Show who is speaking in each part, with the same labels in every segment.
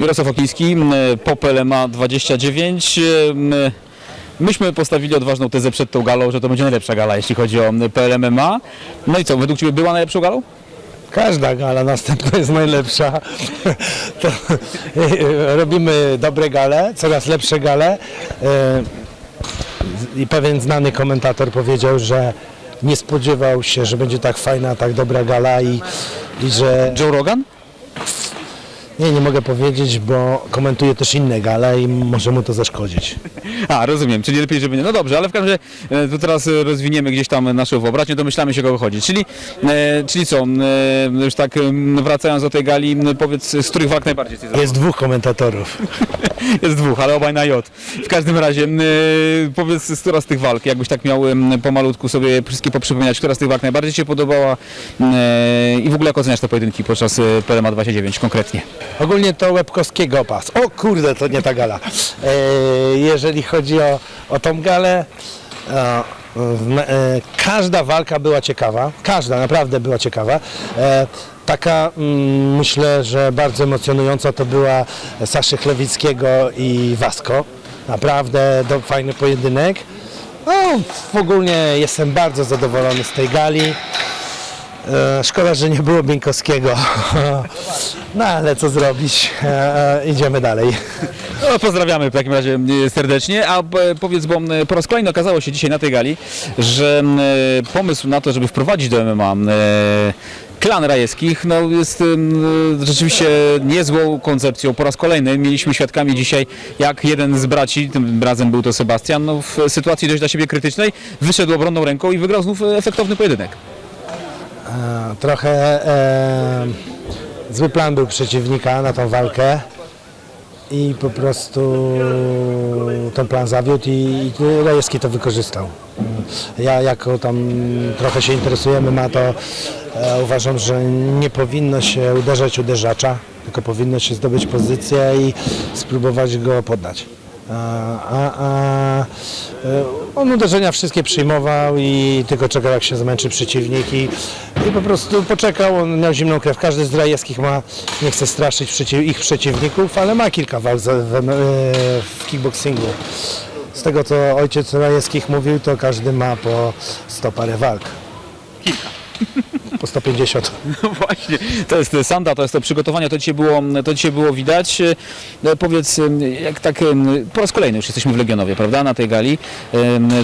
Speaker 1: Mirosław Okiński, m, Popel ma 29. m, Myśmy postawili odważną tezę przed tą galą, że to będzie najlepsza gala, jeśli chodzi o PLMMA. No i co, według Ciebie była najlepszą galą?
Speaker 2: Każda gala następna jest najlepsza. To, e, robimy dobre gale, coraz lepsze gale. E, I pewien znany komentator powiedział, że nie spodziewał się, że będzie tak fajna, tak dobra gala i, i że...
Speaker 1: Joe Rogan?
Speaker 2: Nie, nie mogę powiedzieć, bo komentuje też inne gale i może mu to zaszkodzić.
Speaker 1: A, rozumiem, czyli lepiej, żeby nie. No dobrze, ale w każdym razie e, to teraz e, rozwiniemy gdzieś tam naszą wyobraźnię, domyślamy się, kogo chodzi. Czyli, e, czyli co, e, już tak wracając do tej gali, m, powiedz, z których walk najbardziej Cię
Speaker 2: Jest dwóch komentatorów.
Speaker 1: Jest dwóch, ale obaj na J. W każdym razie, m, e, powiedz, która z tych walk, jakbyś tak miał m, pomalutku sobie wszystkie poprzypominać, która z tych walk najbardziej Ci się podobała m, e, i w ogóle jak oceniasz te pojedynki podczas e, PLMA 29 konkretnie?
Speaker 2: Ogólnie to Łebkowskiego pas. O kurde, to nie ta gala. E, jeżeli chodzi o, o tą galę, e, każda walka była ciekawa. Każda naprawdę była ciekawa. E, taka mm, myślę, że bardzo emocjonująca to była Saszy Chlewickiego i Wasko. Naprawdę do, fajny pojedynek. No, w ogóle jestem bardzo zadowolony z tej gali. E, Szkoda, że nie było Bieńkowskiego. No ale co zrobić? E, e, Idziemy dalej.
Speaker 1: No, pozdrawiamy w takim razie serdecznie, a powiedz, bo po raz kolejny okazało się dzisiaj na tej gali, że pomysł na to, żeby wprowadzić do MMA m, klan Rajewskich, no jest rzeczywiście niezłą koncepcją. Po raz kolejny mieliśmy świadkami dzisiaj, jak jeden z braci, tym razem był to Sebastian, no, w sytuacji dość dla siebie krytycznej, wyszedł obronną ręką i wygrał znów efektowny pojedynek.
Speaker 2: E, Trochę e, zły plan był przeciwnika na tą walkę i po prostu ten plan zawiódł i, i Rejewski to wykorzystał. Ja jako tam trochę się interesujemy ma to e, uważam, że nie powinno się uderzać uderzacza, tylko powinno się zdobyć pozycję i spróbować go poddać. A, a, e, on uderzenia wszystkie przyjmował i tylko czekał jak się zmęczy przeciwnik i, i po prostu poczekał, on miał zimną krew. Każdy z Rajewskich ma, nie chce straszyć przeciw, ich przeciwników, ale ma kilka walk w, e, w kickboxingu. Z tego co ojciec Rajewskich mówił, to każdy ma po 100 parę walk.
Speaker 1: Kilka.
Speaker 2: Po 150.
Speaker 1: No właśnie, to jest Sanda, to jest to przygotowanie, to dzisiaj było, to dzisiaj było widać. E, Powiedz, e, jak tak, e, po raz kolejny już jesteśmy w Legionowie, prawda, na tej gali. E,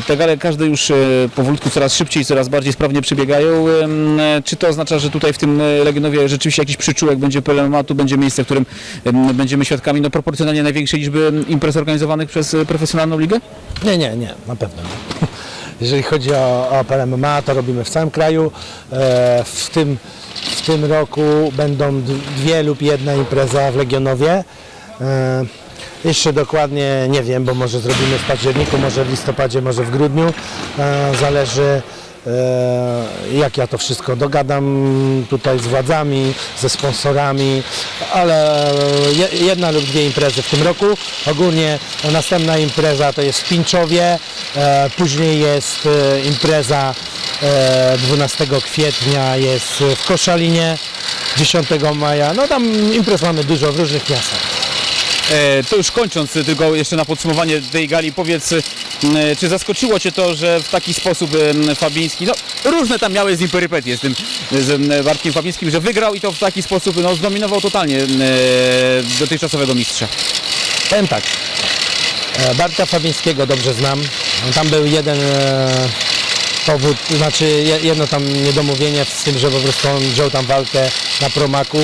Speaker 1: Te gale każde już e, powolutku coraz szybciej, coraz bardziej sprawnie przebiegają. E, Czy to oznacza, że tutaj w tym e, Legionowie rzeczywiście jakiś przyczółek będzie PLMA, tu będzie miejsce, w którym e, będziemy świadkami no, proporcjonalnie największej liczby imprez organizowanych przez e, profesjonalną ligę?
Speaker 2: Nie, nie, nie, na pewno nie. Jeżeli chodzi o, o PLMMA, to robimy w całym kraju. E, w, tym, w tym roku będą dwie lub jedna impreza w Legionowie. E, jeszcze dokładnie nie wiem, bo może zrobimy w październiku, może w listopadzie, może w grudniu. E, zależy jak ja to wszystko dogadam tutaj z władzami, ze sponsorami, ale je- jedna lub dwie imprezy w tym roku. Ogólnie następna impreza to jest w Pińczowie, e, później jest e, impreza e, 12 kwietnia jest w Koszalinie, 10 maja, no tam imprez mamy dużo w różnych miastach.
Speaker 1: E, To już kończąc e, tylko jeszcze na podsumowanie tej gali, powiedz, e, czy zaskoczyło Cię to, że w taki sposób e, Fabiński, no różne tam miały z nim perypetie z tym, z e, Bartkiem Fabińskim, że wygrał i to w taki sposób no, zdominował totalnie e, dotychczasowego mistrza.
Speaker 2: Powiem tak, e, Bartka Fabińskiego dobrze znam. Tam był jeden e, powód, znaczy je- jedno tam niedomówienie z tym, że po prostu on wziął tam walkę na promaku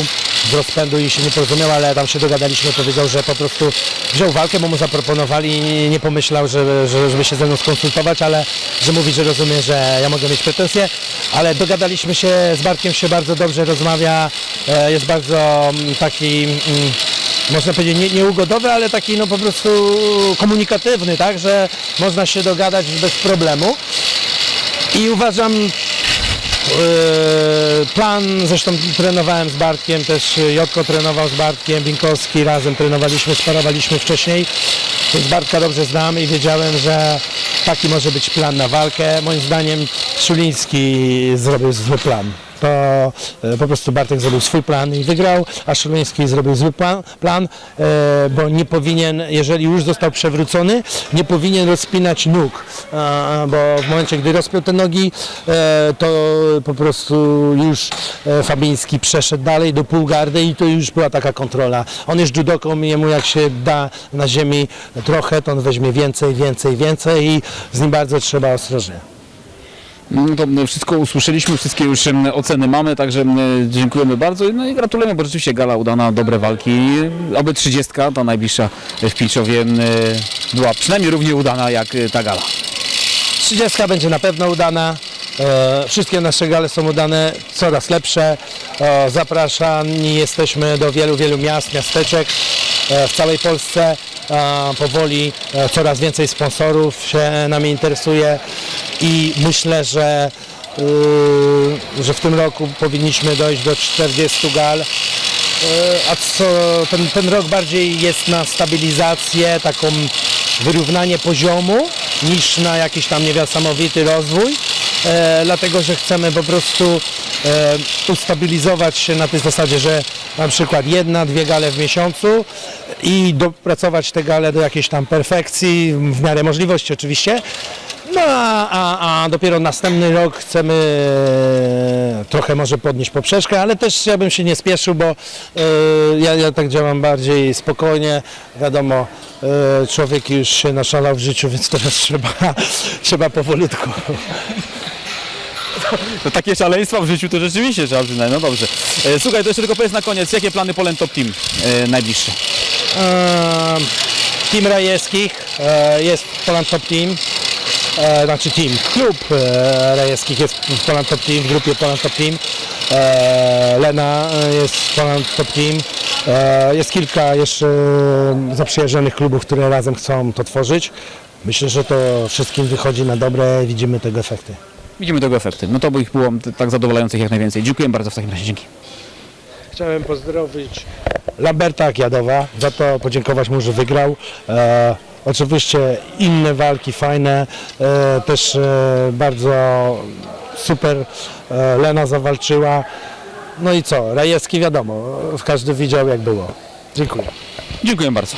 Speaker 2: z rozpędu i się nie porozumiał, ale tam się dogadaliśmy, powiedział, że po prostu wziął walkę, bo mu zaproponowali i nie pomyślał, że, że, żeby się ze mną skonsultować, ale że mówi, że rozumie, że ja mogę mieć pretensje, ale dogadaliśmy się, z Bartkiem się bardzo dobrze rozmawia, e, jest bardzo mm, taki... mm, można powiedzieć nie, nieugodowy, ale taki no po prostu komunikatywny, tak, że można się dogadać bez problemu. I uważam plan, zresztą trenowałem z Bartkiem, też Jotko trenował z Bartkiem, Binkowski, razem trenowaliśmy, sparowaliśmy wcześniej, więc Bartka dobrze znam i wiedziałem, że taki może być plan na walkę. Moim zdaniem Szuliński zrobił zły plan. To e, po prostu Bartek zrobił swój plan i wygrał, a Szuleński zrobił zły plan, plan e, bo nie powinien, jeżeli już został przewrócony, nie powinien rozpinać nóg, bo w momencie, gdy rozpiął te nogi, e, to po prostu już Fabiński przeszedł dalej do półgardy i to już była taka kontrola. On jest judoką i jemu jak się da na ziemi trochę, to on weźmie więcej, więcej, więcej i z nim bardzo trzeba ostrożnie.
Speaker 1: No to wszystko usłyszeliśmy, wszystkie już oceny mamy, także em, dziękujemy bardzo no i gratulujemy, bo rzeczywiście gala udana, dobre walki. Oby 30, ta najbliższa w Pilczowie, em, była przynajmniej równie udana jak e, ta gala.
Speaker 2: 30 będzie na pewno udana. E, wszystkie nasze gale są udane, coraz lepsze. E, zapraszani jesteśmy do wielu, wielu miast, miasteczek e, w całej Polsce. E, powoli e, coraz więcej sponsorów się nami interesuje i myślę, że, y, że w tym roku powinniśmy dojść do 40 gal. E, A co ten, ten rok bardziej jest na stabilizację, taką wyrównanie poziomu niż na jakiś tam niewiasamowity rozwój. E, dlatego, że chcemy po prostu e, ustabilizować się na tej zasadzie, że na przykład jedna, dwie gale w miesiącu i dopracować te gale do jakiejś tam perfekcji, w miarę możliwości oczywiście. No a, a, a dopiero następny rok chcemy e, trochę może podnieść poprzeczkę, ale też ja bym się nie spieszył, bo e, ja, ja tak działam bardziej spokojnie. Wiadomo, e, człowiek już się naszalał w życiu, więc teraz trzeba, trzeba powolutku.
Speaker 1: To takie szaleństwa w życiu to rzeczywiście trzeba przyznać, no dobrze. E, Słuchaj, to jeszcze tylko powiedz na koniec, jakie plany Polen Top Team e, najbliższe?
Speaker 2: Team Rajewskich e, jest w Poland Top Team. Znaczy team, klub e, Rajewskich jest w Poland Top Team, w grupie Poland Top Team. Lena jest w Poland Top Team. Jest kilka jeszcze zaprzyjaźnionych klubów, które razem chcą to tworzyć. Myślę, że to wszystkim wychodzi na dobre, widzimy tego efekty.
Speaker 1: Widzimy tego efekty. No to by ich było tak zadowalających jak najwięcej. Dziękuję bardzo w takim razie, dzięki.
Speaker 2: Chciałem pozdrowić Lamberta Akiadowa, za to podziękować mu, że wygrał. E, oczywiście inne walki fajne, e, też e, bardzo super e, Lena zawalczyła. No i co, Rajewski wiadomo, każdy widział jak było. Dziękuję.
Speaker 1: Dziękuję bardzo.